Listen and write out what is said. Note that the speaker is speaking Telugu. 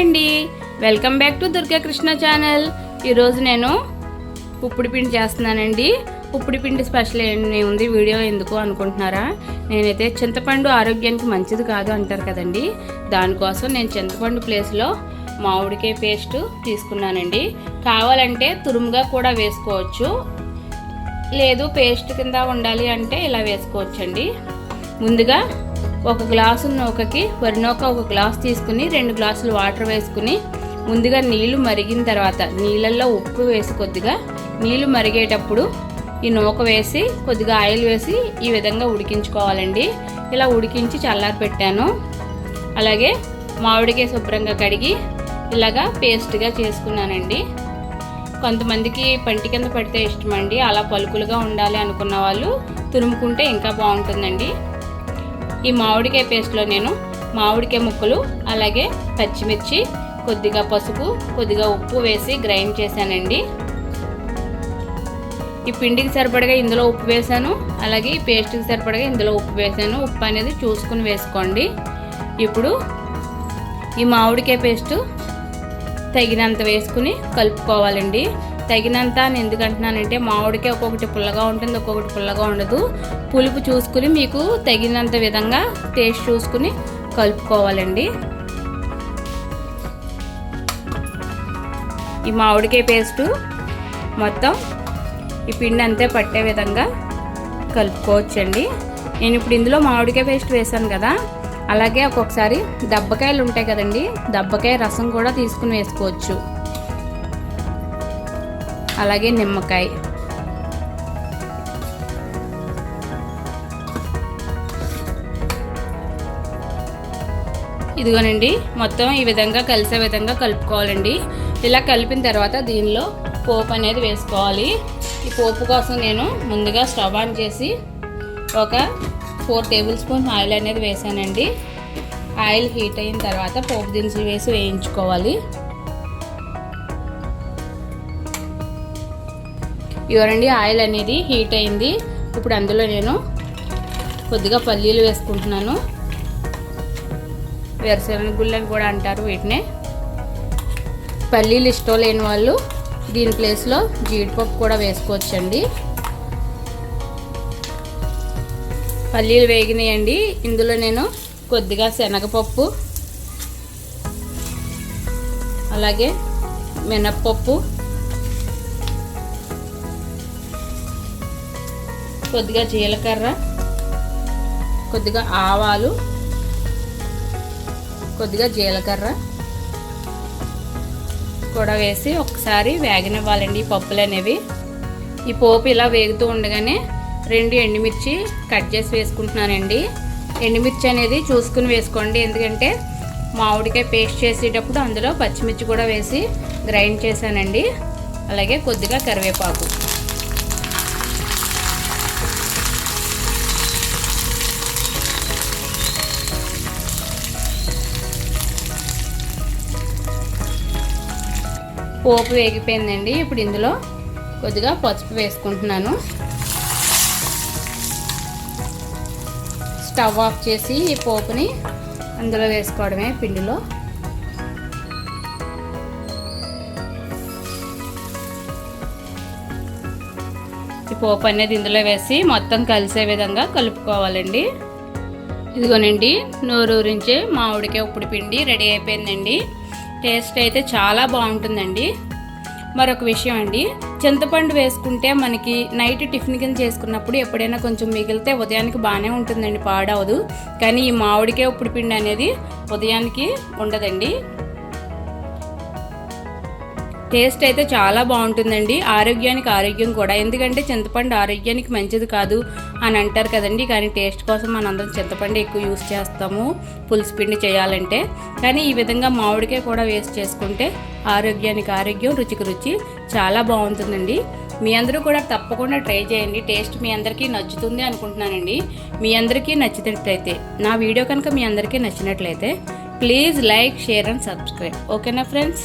అండి. Welcome back to Durga Krishna channel ఈరోజు నేను ఉప్పుడు పిండి చేస్తున్నానండి. ఉప్పుడు పిండి స్పెషల్ ఏమి ఉంది? వీడియో ఎందుకు అనుకుంటున్నారా? నేనైతే చింతపండు ఆరోగ్యానికి మంచిది కాదు అంటారు కదండి. దానికోసం నేను చింతపండు ప్లేస్లో మామిడికాయ పేస్ట్ తీసుకున్నానండి. కావాలంటే తురుముగా కూడా వేసుకోవచ్చు. లేదు పేస్ట్ కింద ఉండాలి అంటే ఇలా వేసుకోవచ్చండి. ముందుగా ఒక గ్లాసు నూకకి వరి నూక ఒక గ్లాస్ తీసుకుని రెండు గ్లాసులు వాటర్ వేసుకుని ముందుగా నీళ్ళు మరిగిన తర్వాత నీళ్ళల్లో ఉప్పు వేసి కొద్దిగా నీళ్ళు మరిగేటప్పుడు ఈ నూక వేసి కొద్దిగా ఆయిల్ వేసి ఈ విధంగా ఉడికించుకోవాలండి. ఇలా ఉడికించి చల్లారి పెట్టాను. అలాగే మామిడికాయ శుభ్రంగా కడిగి ఇలాగా పేస్ట్గా చేసుకున్నానండి. కొంతమందికి పంటి కింద పడితే ఇష్టం అండి అలా పలుకులుగా ఉండాలి అనుకున్న వాళ్ళు తురుముకుంటే ఇంకా బాగుంటుందండి. ఈ మామిడికాయ పేస్ట్లో నేను మామిడికాయ ముక్కలు అలాగే పచ్చిమిర్చి కొద్దిగా పసుపు కొద్దిగా ఉప్పు వేసి గ్రైండ్ చేశానండి. ఈ పిండికి సరిపడగా ఇందులో ఉప్పు వేసాను అలాగే ఈ పేస్ట్కి సరిపడగా ఇందులో ఉప్పు వేసాను ఉప్పు అనేది చూసుకుని వేసుకోండి. ఇప్పుడు ఈ మామిడికాయ పేస్టు తగినంత వేసుకుని కలుపుకోవాలండి. తగినంత నేను ఎందుకంటున్నానంటే మామిడికాయ ఒక్కొక్కటి పుల్లగా ఉంటుంది ఒక్కొక్కటి పుల్లగా ఉండదు. పులుపు చూసుకుని మీకు తగినంత విధంగా టేస్ట్ చూసుకుని కలుపుకోవాలండి. ఈ మామిడికాయ పేస్టు మొత్తం ఈ పిండి అంతే పట్టే విధంగా కలుపుకోవచ్చండి. నేను ఇప్పుడు ఇందులో మామిడికాయ పేస్ట్ వేసాను కదా అలాగే ఒక్కొక్కసారి దబ్బకాయలు ఉంటాయి కదండి దబ్బకాయ రసం కూడా తీసుకుని వేసుకోవచ్చు. అలాగే నిమ్మకాయ. ఇదిగోనండి మొత్తం ఈ విధంగా కలిసే విధంగా కలుపుకోవాలండి. ఇలా కలిపిన తర్వాత దీనిలో పోపు అనేది వేసుకోవాలి. ఈ పోపు కోసం నేను ముందుగా స్టవ్ ఆన్ చేసి ఒక ఫోర్ టేబుల్ స్పూన్ ఆయిల్ అనేది వేసానండి. ఆయిల్ హీట్ అయిన తర్వాత పోపు దినుసులు వేసి వేయించుకోవాలి. ఇవరండి ఆయిల్ అనేది హీట్ అయింది. ఇప్పుడు అందులో నేను కొద్దిగా పల్లీలు వేసుకుంటున్నాను. వేరుశనగ గుళ్ళని కూడా అంటారు వీటినే. పల్లీలు ఇష్టం లేని వాళ్ళు దీని ప్లేస్లో జీడిపప్పు కూడా వేసుకోవచ్చండి. పల్లీలు వేగినాయండి. ఇందులో నేను కొద్దిగా శనగపప్పు అలాగే మినప్పప్పు కొద్దిగా జీలకర్ర కొద్దిగా ఆవాలు కొద్దిగా జీలకర్ర కూడా వేసి ఒకసారి వేగనివ్వాలండి ఈ పప్పులు అనేవి. ఈ పోపు ఇలా వేగుతూ ఉండగానే రెండు ఎండుమిర్చి కట్ చేసి వేసుకుంటున్నానండి. ఎండుమిర్చి అనేది చూసుకుని వేసుకోండి. ఎందుకంటే మామిడికాయ పేస్ట్ చేసేటప్పుడు అందులో పచ్చిమిర్చి కూడా వేసి గ్రైండ్ చేశానండి. అలాగే కొద్దిగా కరివేపాకు. పోపు వేగిపోయిందండి. ఇప్పుడు ఇందులో కొద్దిగా పసుపు వేసుకుంటున్నాను. స్టవ్ ఆఫ్ చేసి ఈ పోపుని అందులో వేసుకోవడమే పిండిలో. ఈ పోపు అనేది ఇందులో వేసి మొత్తం కలిసే విధంగా కలుపుకోవాలండి. ఇదిగోనండి నోరూరించే మామిడికాయ ఉప్పుడు పిండి రెడీ అయిపోయిందండి. టేస్ట్ అయితే చాలా బాగుంటుందండి. మరొక విషయం అండి చింతపండు వేసుకుంటే మనకి నైట్ టిఫిన్ కింద చేసుకున్నప్పుడు ఎప్పుడైనా కొంచెం మిగిలితే ఉదయానికి బాగానే ఉంటుందండి పాడవదు. కానీ ఈ మామిడికే ఉప్పుడు పిండి అనేది ఉదయానికి ఉండదండి. టేస్ట్ అయితే చాలా బాగుంటుందండి. ఆరోగ్యానికి ఆరోగ్యం కూడా. ఎందుకంటే చింతపండు ఆరోగ్యానికి మంచిది కాదు అని అంటారు కదండి. కానీ టేస్ట్ కోసం మనందరం చింతపండు ఎక్కువ యూస్ చేస్తాము. పులుసు పిండి చేయాలంటే. కానీ ఈ విధంగా మామిడికాయ కూడా వేస్ట్ చేసుకుంటే ఆరోగ్యానికి ఆరోగ్యం రుచికి రుచి చాలా బాగుంటుందండి. మీ అందరూ కూడా తప్పకుండా ట్రై చేయండి. టేస్ట్ మీ అందరికీ నచ్చుతుంది అనుకుంటున్నానండి. మీ అందరికీ నచ్చినట్లయితే నా వీడియో కనుక మీ అందరికీ నచ్చినట్లయితే please like share and subscribe. ఓకేనా friends?